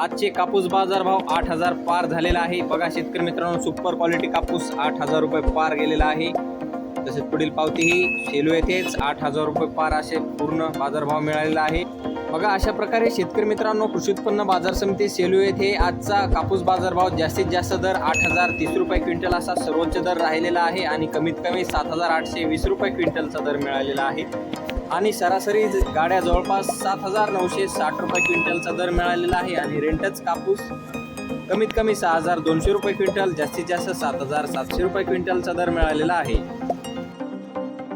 आजचे कापूस बाजार भाव आठ हजार पार झालेला आहे. बघा शेतकरी मित्रांनो सुपर क्वालिटी कापूस आठ हजार रुपये पार गेलेला आहे. तसेच पुढील पावती ही सेलू येथेच आठ हजार रुपये पार असे पूर्ण बाजारभाव मिळालेला आहे. बघा अशा प्रकारे शेतकरी मित्रांनो कृषी उत्पन्न बाजार समिती सेलू येथे आजचा कापूस बाजारभाव जास्तीत जास्त दर आठ हजार तीस रुपये क्विंटल असा सर्वोच्च दर राहिलेला आहे आणि कमीत कमी सात हजार आठशे वीस रुपये क्विंटलचा दर मिळालेला आहे. आणि सरासरी गाड्या जवळपास सात हजार नऊशे साठ रुपये क्विंटलचा दर मिळालेला आहे आणि रेंटच कापूस कमीत कमी सहा हजार दोनशे रुपये क्विंटल जास्तीत जास्त सात हजार सातशे रुपये क्विंटलचा दर मिळालेला आहे.